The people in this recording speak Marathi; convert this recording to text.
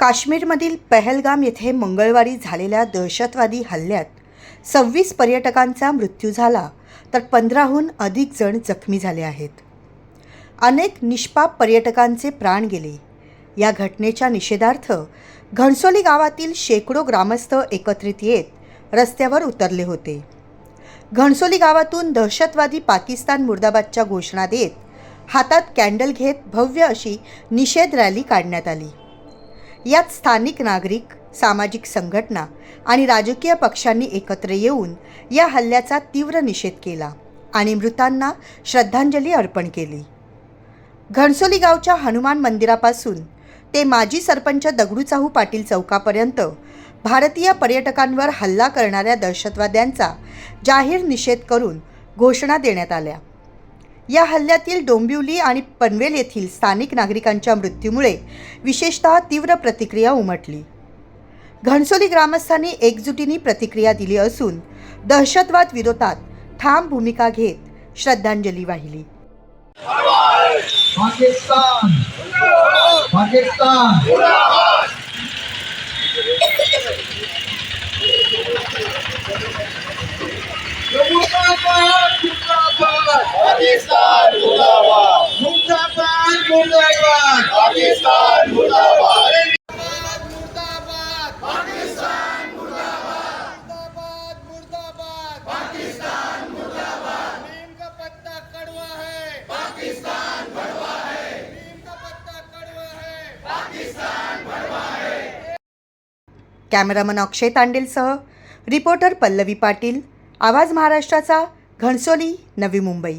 काश्मीरमधील पहलगाम येथे मंगळवारी झालेल्या दहशतवादी हल्ल्यात सव्वीस पर्यटकांचा मृत्यू झाला तर पंधराहून अधिक जण जखमी झाले आहेत. अनेक निष्पाप पर्यटकांचे प्राण गेले. या घटनेच्या निषेधार्थ घणसोली गावातील शेकडो ग्रामस्थ एकत्रित येत रस्त्यावर उतरले होते. घणसोली गावातून दहशतवादी पाकिस्तान मुर्दाबादच्या घोषणा देत हातात कॅन्डल घेत भव्य अशी निषेध रॅली काढण्यात आली. यात स्थानिक नागरिक सामाजिक संघटना आणि राजकीय पक्षांनी एकत्र येऊन या हल्ल्याचा तीव्र निषेध केला आणि मृतांना श्रद्धांजली अर्पण केली. घणसोली गावच्या हनुमान मंदिरापासून ते माजी सरपंच दगडूचाहू पाटील चौकापर्यंत भारतीय पर्यटकांवर हल्ला करणाऱ्या दहशतवाद्यांचा जाहीर निषेध करून घोषणा देण्यात आल्या. या हल्ल्यातील डोंबिवली आणि पनवेल येथील स्थानिक नागरिकांच्या मृत्यूमुळे विशेषतः तीव्र प्रतिक्रिया उमटली. घणसोली ग्रामस्थांनी एकजुटीने प्रतिक्रिया दिली असून दहशतवाद विरोधात ठाम भूमिका घेत श्रद्धांजली वाहिली. पाकिस्तान! पाकिस्तान मुर्दाबाद मुर्दाबाद पाकिस्तान मुर्दाबाद. मुर्दाबाद मुर्दाबाद. पाकिस्तान मुर्दाबाद. नीम का पत्ता कड़वा है पाकिस्तान कड़वा है नीम का पत्ता कड़वा है कॅमेरामन अक्षय तांडेलसह रिपोर्टर पल्लवी पाटील. आवाज महाराष्ट्राचा घणसोली नवी मुंबई.